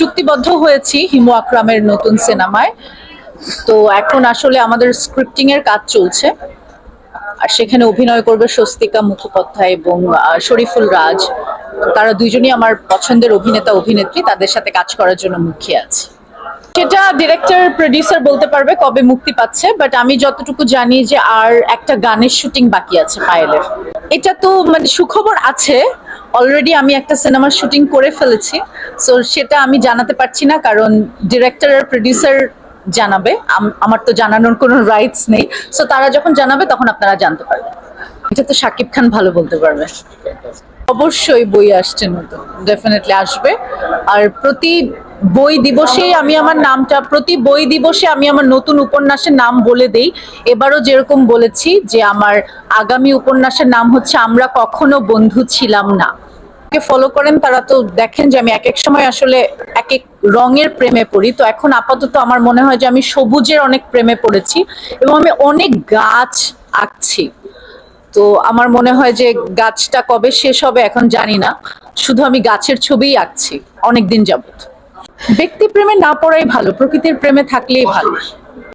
চুক্তিবদ্ধ হয়েছি হিমু আকরামের নতুন সিনেমায়। তো এখন আসলে আমাদের স্ক্রিপ্টিং এর কাজ চলছে। আর সেখানে অভিনয় করবে স্বস্তিকা মুখোপাধ্যায় এবং শরীফুল রাজ। তারা দুইজনই আমার পছন্দের অভিনেতা, অভিনেত্রী। তাদের সাথে কাজ করার জন্য মুখিয়ে আছে। সেটা ডিরেক্টর প্রডিউসার বলতে পারবে কবে মুক্তি পাচ্ছে বাট আমি যতটুকু জানি যে আর একটা গানের শুটিং বাকি আছে, পায়েলের। এটা তো মানে সুখবর আছে অলরেডি আমি একটা সিনেমার শুটিং করে ফেলেছি সো সেটা আমি জানাতে পারছি না, কারণ ডিরেক্টর আর প্রডিউসার জানাবে আমার তো জানানোর কোনো রাইটস নেই সো তারা যখন জানাবে তখন আপনারা জানতে পারবেন। এটা তো শাকিব খান ভালো বলতে পারবে। অবশ্যই বই আসছে নতুন ডেফিনেটলি আসবে। আর প্রতি বই দিবসেই আমি আমার নামটা, প্রতি বই দিবসে আমি আমার নতুন উপন্যাসের নাম বলে দেই। এবারও যেরকম বলেছি যে আমার আগামী উপন্যাসের নাম হচ্ছে আমরা কখনো বন্ধু ছিলাম না। ফলো করেন, তারা তো দেখেন যে আমি এক এক সময় আসলে এক এক রঙের প্রেমে পড়ি। তো এখন আপাতত আমার মনে হয় যে আমি সবুজের অনেক প্রেমে পড়েছি এবং আমি অনেক গাছ আঁকছি। তো আমার মনে হয় যে গাছটা কবে শেষ হবে এখন জানি না। শুধু আমি গাছের ছবিই আঁকছি অনেক দিন যাবত ব্যক্তি প্রেমে না পড়াই ভালো, প্রকৃতির প্রেমে থাকলেই ভালো।